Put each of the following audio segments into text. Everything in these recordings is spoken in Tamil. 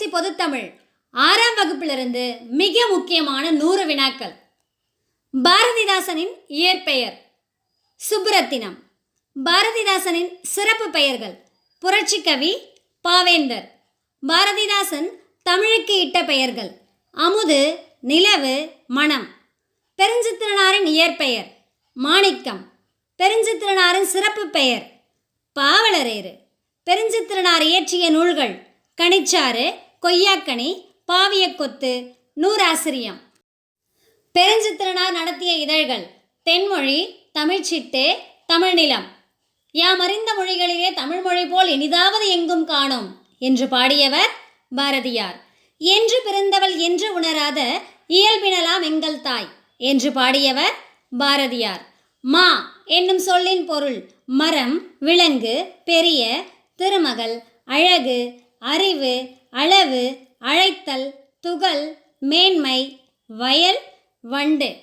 சிபிஎஸ்இ பொதுத்தமிழ். ஆறாம் வகுப்பிலிருந்து மிக முக்கியமான நூறு வினாக்கள். பாரதிதாசனின் இயற்பெயர் சுப்ரத்தினம் பாரதிதாசனின் சிறப்பு பெயர்கள் புரட்சிக்கவி பாவேந்தர். பாரதிதாசன் தமிழுக்கு இட்ட பெயர்கள் அமுது நிலவு மணம். பெருஞ்சித்திரனாரின் இயற்பெயர் மாணிக்கம். பெருஞ்சித்திரனாரின் சிறப்பு பெயர் பாவலரேறு. பெருஞ்சித்திரனார் இயற்றிய நூல்கள் கனிச்சாறு கொய்யாக்கனி பாவியக்கொத்து நூறாசிரியம். பெருஞ்சித்திரனார் நடத்திய இதழ்கள் தென்மொழி தமிழ்ச்சிட்டு தமிழ்நிலம். யாம் அறிந்த மொழிகளிலே தமிழ்மொழி போல் இனிதாவது எங்கும் காணோம் என்று பாடியவர் பாரதியார். என்று பிறந்தவள் என்று உணராத இயல்பினலாம் எங்கள் தாய் என்று பாடியவர் பாரதியார். மா என்னும் சொல்லின் பொருள் மரம் விலங்கு பெரிய திருமகள் அழகு அறிவு அளவு அழைத்தல் துகள் மேன்மை வயல் வண்டு.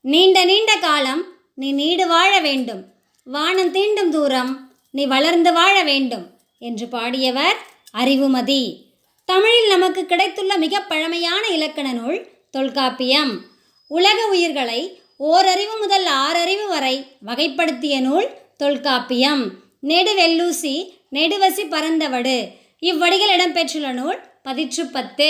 நீண்ட நீண்ட காலம் நீ நீடு வாழ வேண்டும். வானம் தீண்டும் தூரம் நீ வளர்ந்து வாழ வேண்டும் என்று பாடியவர் அறிவுமதி. தமிழில் நமக்கு கிடைத்துள்ள மிக பழமையான இலக்கண நூல் தொல்காப்பியம். உலக உயிர்களை ஓரறிவு முதல் ஆறறிவு வரை வகைப்படுத்திய நூல் தொல்காப்பியம். நெடுவெல்லூசி நெடுவசி பரந்தவடு. இவ்வடிகள் இடம்பெற்றுள்ள நூல் பதிற்றுப்பத்து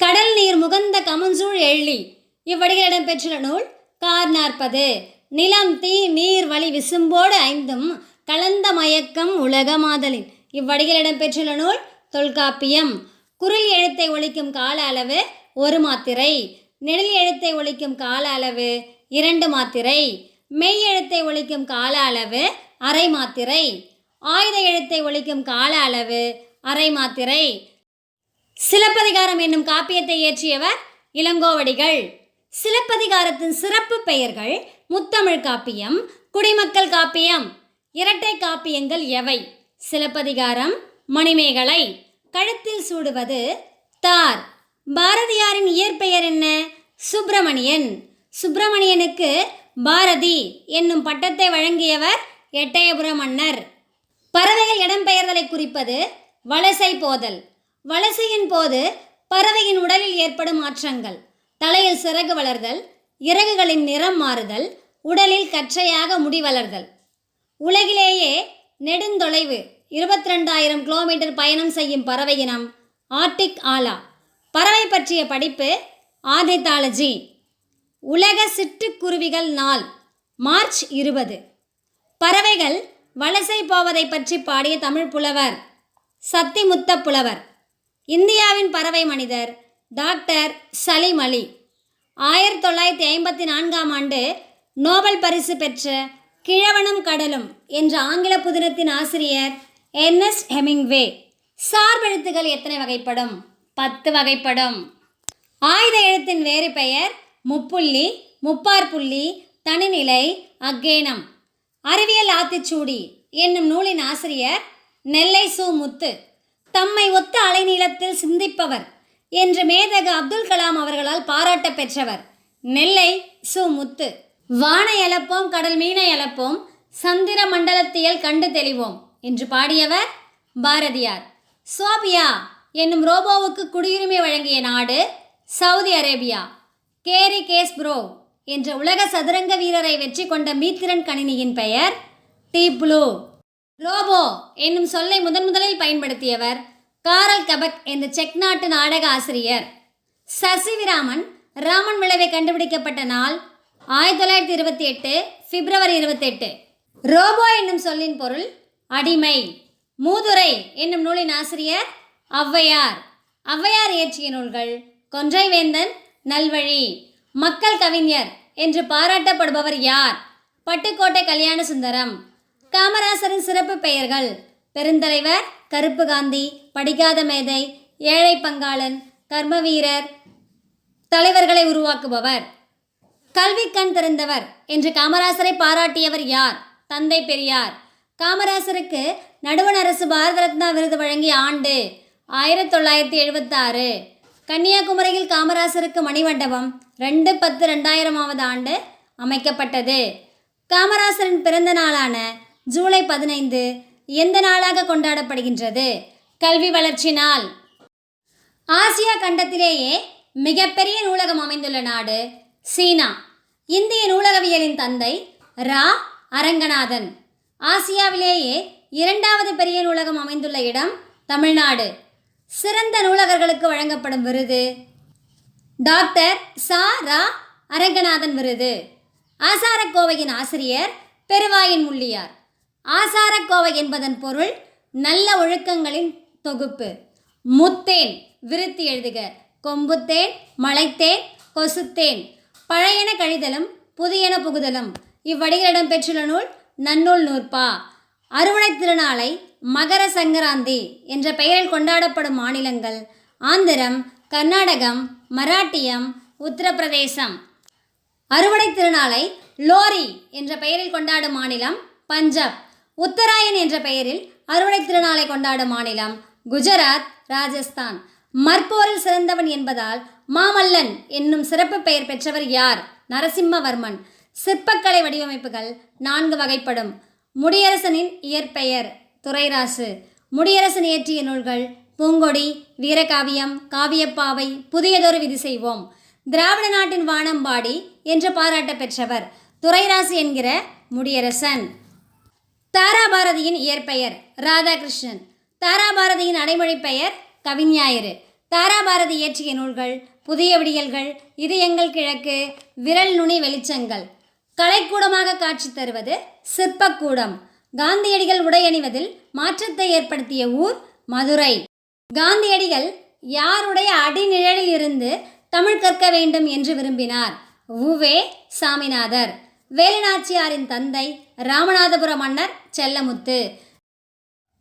கடல் நீர் முகந்த கமஞ்சூழ் எள்ளி இவ்வடிகள் இடம்பெற்றுள்ள நூல் கார் நாற்பது நிலம் தீ நீர் வழி விசும்போடு ஐந்தும் கலந்த மயக்கம் உலகமாதலின் இவ்வடிகள் இடம்பெற்றுள்ள நூல் தொல்காப்பியம். குரல் எழுத்தை ஒழிக்கும் கால அளவு ஒரு மாத்திரை. நெடில் எழுத்தை ஒழிக்கும் கால அளவு இரண்டு மாத்திரை. மெய் எழுத்தை ஒழிக்கும் கால அளவு அரை மாத்திரை. ஆயுத எழுத்தை ஒழிக்கும் கால அளவு அரை மாத்திரை. சிலப்பதிகாரம் என்னும் காப்பியத்தை இயற்றியவர் இளங்கோவடிகள். சிலப்பதிகாரத்தின் சிறப்பு பெயர்கள் முத்தமிழ் காப்பியம் குடிமக்கள் காப்பியம். இரட்டை காப்பியங்கள் எவை? சிலப்பதிகாரம் மணிமேகலை. கழுத்தில் சூடுவது தார். பாரதியாரின் இயற்பெயர் என்ன? சுப்பிரமணியன். சுப்பிரமணியனுக்கு பாரதி என்னும் பட்டத்தை வழங்கியவர் எட்டயபுர மன்னர். பறவைகள் இடம்பெயர்தலை குறிப்பது வலசை போதல். வலசையின் போது பறவையின் உடலில் ஏற்படும் மாற்றங்கள் தலையில் சிறகு வளர்தல் இறகுகளின் நிறம் மாறுதல் உடலில் கற்றையாக முடி வளர்தல். உலகிலேயே நெடுந்தொலைவு இருபத்தி ரெண்டாயிரம் கிலோமீட்டர் பயணம் செய்யும் பறவை இனம் ஆர்டிக் ஆலா. பறவை பற்றிய படிப்பு ஆர்னித்தாலஜி உலக சிட்டுக்குருவிகள் நாள் மார்ச் இருபது. பறவைகள் வலசை போவதை பற்றி பாடிய தமிழ் புலவர் சத்திமுத்த புலவர். இந்தியாவின் பறவை மனிதர் டாக்டர் சலீம் அலி. ஆயிரத்தி தொள்ளாயிரத்தி ஐம்பத்தி நான்காம் ஆண்டு நோபல் பரிசு பெற்ற கிழவனும் கடலும் என்ற ஆங்கில புதினத்தின் ஆசிரியர் என்எஸ் ஹெமிங்வே. சார்பெழுத்துகள் எத்தனை வகைப்படும்? பத்து வகைப்படும். ஆயுத எழுத்தின் வேறு பெயர் முப்புள்ளி முப்பார்புள்ளி தனிநிலை அக்கேனம் அறிவியல் ஆத்திச்சூடி என்னும் நூலின் ஆசிரியர் நெல்லை சு முத்து தம்மை ஒத்த அலைநீளத்தில் சிந்திப்பவர் என்று மேதக அப்துல் கலாம் அவர்களால் பாராட்ட பெற்றவர் நெல்லை சு முத்து வானை எழப்போம் கடல் மீனை எழப்போம் சந்திர மண்டலத்தியல் கண்டு தெளிவோம் என்று பாடியவர் பாரதியார். சோபியா என்னும் ரோபோவுக்கு குடியுரிமை வழங்கிய நாடு சவுதி அரேபியா. கேரி கேஸ்ப்ரோ என்ற உலக சதுரங்க வீரரை வெற்றி கொண்ட மீத்திரன் கணினியின் பெயர் டீப் ப்ளூ. ரோபோ என்னும் சொல்லை முதன் முதலில் பயன்படுத்தியவர் காரல் கபக் என்ற செக் நாட்டு நாடக ஆசிரியர். சசிவிராமன் ராமன் விளைவை கண்டுபிடிக்கப்பட்ட நாள் ஆயிரத்தி தொள்ளாயிரத்தி இருபத்தி எட்டு பிப்ரவரி இருபத்தெட்டு ரோபோ என்னும் சொல்லின் பொருள் அடிமை மூதுரை என்னும் நூலின் ஆசிரியர் ஔவையார். ஔவையார் இயற்றிய நூல்கள் கொன்றைவேந்தன் நல்வழி மக்கள் கவிஞர் என்று பாராட்டப்படுபவர் யார்? பட்டுக்கோட்டை கல்யாண சுந்தரம் காமராசரின் சிறப்பு பெயர்கள். பெருந்தலைவர் கருப்பு காந்தி படிக்காத மேதை ஏழை பங்காளன் கர்மவீரர் தலைவர்களை உருவாக்குபவர். கல்வி கண் திறந்தவர் என்று காமராசரை பாராட்டியவர் யார்? தந்தை பெரியார். காமராசருக்கு நடுவண் அரசு பாரத ரத்னா விருது வழங்கிய ஆண்டு ஆயிரத்தி தொள்ளாயிரத்தி எழுபத்தாறு கன்னியாகுமரியில் காமராசருக்கு மணிமண்டபம் ரெண்டு பத்து ரெண்டாயிரமாவது ஆண்டு அமைக்கப்பட்டது. காமராசரின் பிறந்த நாளான ஜூலை பதினைந்து எந்த நாளாக கொண்டாடப்படுகின்றது? கல்வி வளர்ச்சி நாள். ஆசியா கண்டத்திலேயே மிகப்பெரிய நூலகம் அமைந்துள்ள நாடு சீனா. இந்திய நூலகவியலின் தந்தை ரா. அரங்கநாதன். ஆசியாவிலேயே இரண்டாவது பெரிய நூலகம் அமைந்துள்ள இடம் தமிழ்நாடு. சிறந்த நூலகர்களுக்கு வழங்கப்படும் விருது டாக்டர் சா. ரா. அரங்கநாதன் விருது. ஆசாரக்கோவையின் ஆசிரியர் பெருவாயின் முள்ளியார். ஆசாரக்கோவை என்பதன் பொருள் நல்ல ஒழுக்கங்களின் தொகுப்பு. முத்தேன் விருத்தி எழுதுக. கொம்புத்தேன் மலைத்தேன் கொசுத்தேன். பழையன கழிதலும் புதியன புகுதலும். இவ்வடிகளிடம் பெற்றுள்ள நூல் நன்னூல் நூற்பா. அறுவடை திருநாளை மகர சங்கராந்தி என்ற பெயரில் கொண்டாடப்படும் மாநிலங்கள் ஆந்திரம் கர்நாடகம் மராட்டியம் உத்தரப்பிரதேசம். அறுவடை திருநாளை லோரி என்ற பெயரில் கொண்டாடும் மாநிலம் பஞ்சாப். உத்தராயன் என்ற பெயரில் அறுவடை திருநாளை கொண்டாடும் மாநிலம் குஜராத் ராஜஸ்தான். மற்போரில் சிறந்தவன் என்பதால் மாமல்லன் என்னும் சிறப்பு பெயர் பெற்றவர் யார்? நரசிம்மவர்மன். சிற்பக்கலை வடிவமைப்புகள் நான்கு வகைப்படும். முடியரசனின் இயற்பெயர் துறைராசு முடியரசன் இயற்றிய நூல்கள் பூங்கொடி வீரகாவியம் காவியப்பாவை புதியதொரு விதி செய்வோம். திராவிட நாட்டின் வானம்பாடி என்று பாராட்ட பெற்றவர் துறைராசு என்கிற முடியரசன். தாராபாரதியின் இயற்பெயர் ராதாகிருஷ்ணன். தாராபாரதியின் அடைமொழி பெயர் கவிஞாயிறு. தாராபாரதி இயற்றிய நூல்கள் புதிய விடியல்கள் இது எங்கள் கிழக்கு விரல் நுனி வெளிச்சங்கள். கலைக்கூடமாக காட்சி தருவது சிற்பக்கூடம். காந்தியடிகள் உடையணிவதில் மாற்றத்தை ஏற்படுத்திய ஊர் மதுரை. காந்தியடிகள் யாருடைய அடிநிழலில் இருந்து தமிழ் கற்க வேண்டும் என்று விரும்பினார். உவே சாமிநாதர். வேலுநாச்சியாரின் தந்தை ராமநாதபுர மன்னர் செல்லமுத்து.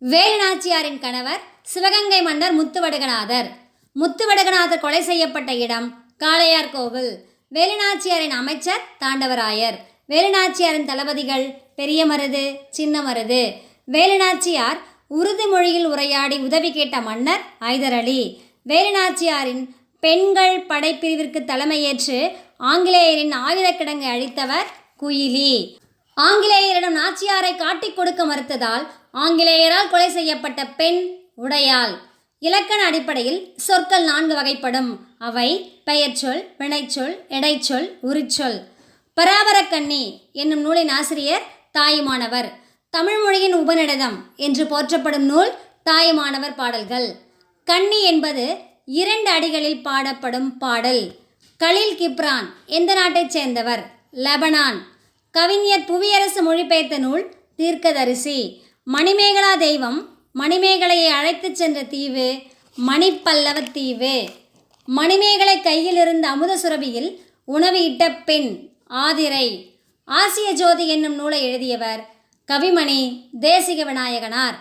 வேலுநாச்சியாரின் கணவர் சிவகங்கை மன்னர் முத்துவடுகநாதர். முத்துவடுகநாதர் கொலை செய்யப்பட்ட இடம் காளையார் கோவில். வேலுநாச்சியாரின் அமைச்சர் தாண்டவராயர். வேலுநாச்சியாரின் தளபதிகள் பெரிய மருது சின்ன மருது. வேலுநாச்சியார் உருது மொழியில் உரையாடி உதவி கேட்ட மன்னர் ஐதர் அலி. வேலுநாச்சியாரின் பெண்கள் படைப்பிரிவிற்கு தலைமையேற்று ஆங்கிலேயரின் ஆயுதக் கிடங்கை அழித்தவர் குயிலி. ஆங்கிலேயரிடம் நாச்சியாரை காட்டிக் கொடுக்க மறுத்ததால் ஆங்கிலேயரால் கொலை செய்யப்பட்ட பெண் உடையாள். இலக்கண அடிப்படையில் சொற்கள் நான்கு வகைப்படும். அவை பெயர்ச்சொல் வினைச்சொல் எடைச்சொல் உரிச்சொல் பராபரக்கண்ணி என்னும் நூலின் ஆசிரியர் தாயுமானவர். தமிழ்மொழியின் உபநிடதம் என்று போற்றப்படும் நூல் தாயுமானவர் பாடல்கள். கன்னி என்பது இரண்டு அடிகளில் பாடப்படும் பாடல். கலீல் கிப்ரான் எந்த நாட்டைச் சேர்ந்தவர்? லெபனான். கவிஞர் புவியரசு மொழிபெயர்த்த நூல் தீர்க்கதரிசி. மணிமேகலா தெய்வம் மணிமேகலையை அழைத்துச் சென்ற தீவு மணிப்பல்லவ தீவு. மணிமேகலை கையில் இருந்த அமுத சுரபியில் உணவு இட்ட பெண் ஆதிரை. ஆசிய ஜோதி என்னும் நூலை எழுதியவர் கவிமணி தேசிக விநாயகனார்.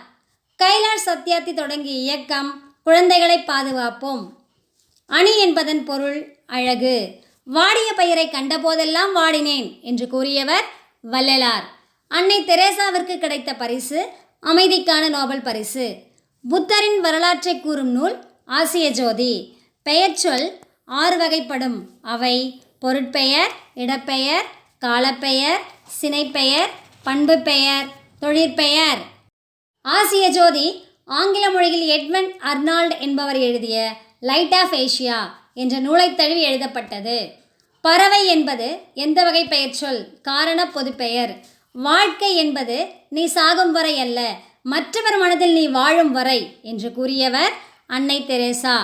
கைலாஷ் சத்யார்த்தி தொடங்கிய இயக்கம் குழந்தைகளை பாதுகாப்போம். அணி என்பதன் பொருள் அழகு. வாடிய பயிரை கண்டபோதெல்லாம் வாடினேன் என்று கூறியவர் வள்ளலார். அன்னை தெரேசாவிற்கு கிடைத்த பரிசு அமைதிக்கான நோபல் பரிசு. புத்தரின் வரலாற்றை கூறும் நூல் ஆசிய ஜோதி. பெயர்ச்சொல் ஆறு வகைப்படும். அவை பொருட்பெயர் இடப்பெயர் காலப்பெயர் சினைப்பெயர் பண்பு பெயர் தொழிற்பெயர். ஆசிய ஜோதி ஆங்கில மொழியில் எட்மண்ட் அர்னால்ட் என்பவர் எழுதிய லைட் ஆஃப் ஏஷியா என்ற நூலை தழுவி எழுதப்பட்டது. பறவை என்பது எந்த வகை பெயர்ச்சொல் காரண பொதுப்பெயர் வாழ்க்கை என்பது நீ சாகும் வரை அல்ல மற்றவர் மனதில் நீ வாழும் வரை என்று கூறியவர் அன்னை தெரேசா.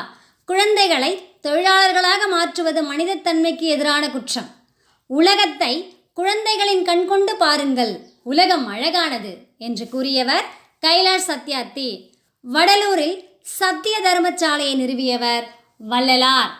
குழந்தைகளை தொழிலாளர்களாக மாற்றுவது மனிதத்தன்மைக்கு எதிரான குற்றம். உலகத்தை குழந்தைகளின் கண்கொண்டு பாருங்கள் உலகம் அழகானது என்று கூறியவர் கைலாஷ் சத்யார்த்தி. வடலூரில் சத்திய தர்மச்சாலையை நிறுவியவர் வள்ளலார்.